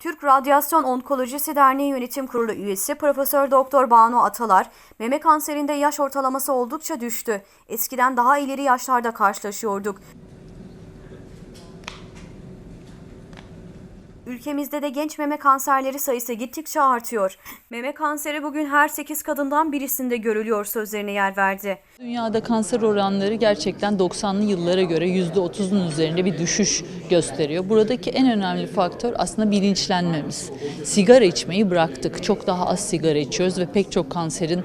Türk Radyasyon Onkolojisi Derneği Yönetim Kurulu üyesi Profesör Doktor Banu Atalar, meme kanserinde yaş ortalaması oldukça düştü. Eskiden daha ileri yaşlarda karşılaşıyorduk. Ülkemizde de genç meme kanserleri sayısı gittikçe artıyor. Meme kanseri bugün her 8 kadından birisinde görülüyor sözlerine yer verdi. Dünyada kanser oranları gerçekten 90'lı yıllara göre %30'un üzerinde bir düşüş gösteriyor. Buradaki en önemli faktör aslında bilinçlenmemiz. Sigara içmeyi bıraktık. Çok daha az sigara içiyoruz ve pek çok kanserin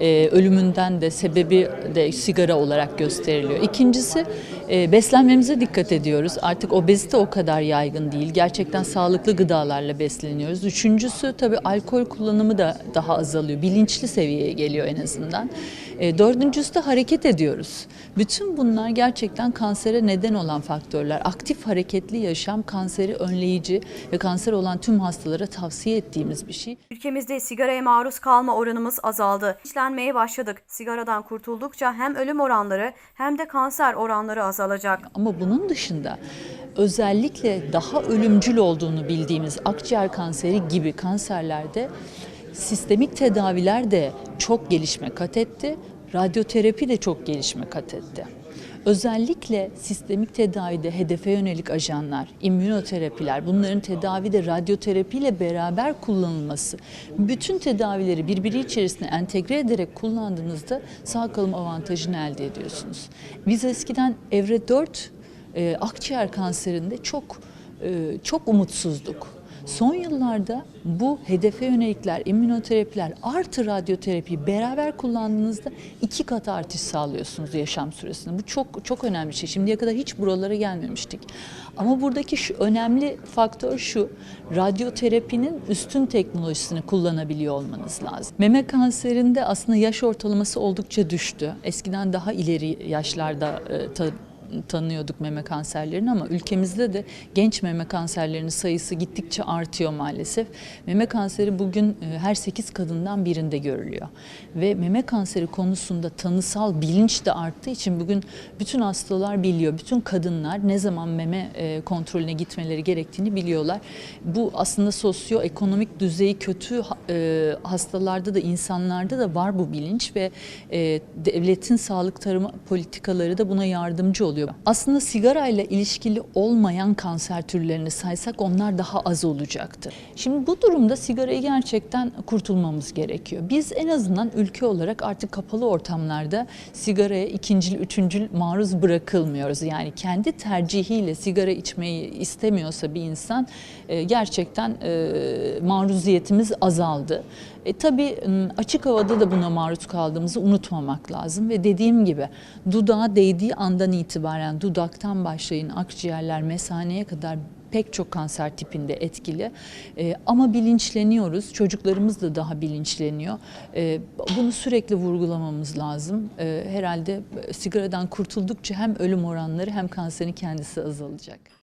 e, ölümünden de sebebi de sigara olarak gösteriliyor. İkincisi e, beslenmemize dikkat ediyoruz. Artık obezite o kadar yaygın değil. Gerçekten sağlıklı gıdalarla besleniyoruz. Üçüncüsü tabii alkol kullanımı da daha azalıyor. Bilinçli seviyeye geliyor en azından. E, dördüncüsü de hareket ediyoruz. Bütün bunlar gerçekten kansere neden olan faktörler. Aktif hareketli yaşam kanseri önleyici ve kanser olan tüm hastalara tavsiye ettiğimiz bir şey. Ülkemizde sigaraya maruz kalma oranımız azaldı. İşlenmeye başladık. Sigaradan kurtuldukça hem ölüm oranları hem de kanser oranları azalacak. Ama bunun dışında özellikle daha ölümcül olduğunu bildiğimiz akciğer kanseri gibi kanserlerde sistemik tedaviler de çok gelişme kat etti. Radyoterapi de çok gelişme kat etti. Özellikle sistemik tedavide hedefe yönelik ajanlar, immünoterapiler, bunların tedavide radyoterapiyle beraber kullanılması, bütün tedavileri birbiri içerisine entegre ederek kullandığınızda sağ kalım avantajını elde ediyorsunuz. Biz eskiden evre 4 e, akciğer kanserinde çok e, çok umutsuzduk. Son yıllarda bu hedefe yönelikler, immünoterapiler artı radyoterapiyi beraber kullandığınızda iki kat artış sağlıyorsunuz yaşam süresinde. Bu çok çok önemli bir şey. Şimdiye kadar hiç buralara gelmemiştik. Ama buradaki şu önemli faktör şu, radyoterapinin üstün teknolojisini kullanabiliyor olmanız lazım. Meme kanserinde aslında yaş ortalaması oldukça düştü. Eskiden daha ileri yaşlarda e, tanıyorduk meme kanserlerini ama ülkemizde de genç meme kanserlerinin sayısı gittikçe artıyor maalesef. Meme kanseri bugün e, her 8 kadından birinde görülüyor. Ve meme kanseri konusunda tanısal bilinç de arttığı için bugün bütün hastalar biliyor. Bütün kadınlar ne zaman meme e, kontrolüne gitmeleri gerektiğini biliyorlar. Bu aslında sosyoekonomik düzeyi kötü e, hastalarda da insanlarda da var bu bilinç ve devletin sağlık tarımı politikaları da buna yardımcı oluyor. Aslında sigara ile ilişkili olmayan kanser türlerini saysak onlar daha az olacaktı. Şimdi bu durumda sigarayı gerçekten kurtulmamız gerekiyor. Biz en azından ülke olarak artık kapalı ortamlarda sigaraya ikincil, üçüncül maruz bırakılmıyoruz. Yani kendi tercihiyle sigara içmeyi istemiyorsa bir insan e, gerçekten e, maruziyetimiz azaldı. E, tabii açık havada da buna maruz kaldığımızı unutmamak lazım ve dediğim gibi dudağa değdiği andan itibaren dudaktan başlayın akciğerler mesaneye kadar pek çok kanser tipinde etkili. E, ama bilinçleniyoruz. Çocuklarımız da daha bilinçleniyor. E, bunu sürekli vurgulamamız lazım. E, herhalde sigaradan kurtuldukça hem ölüm oranları hem kanserin kendisi azalacak.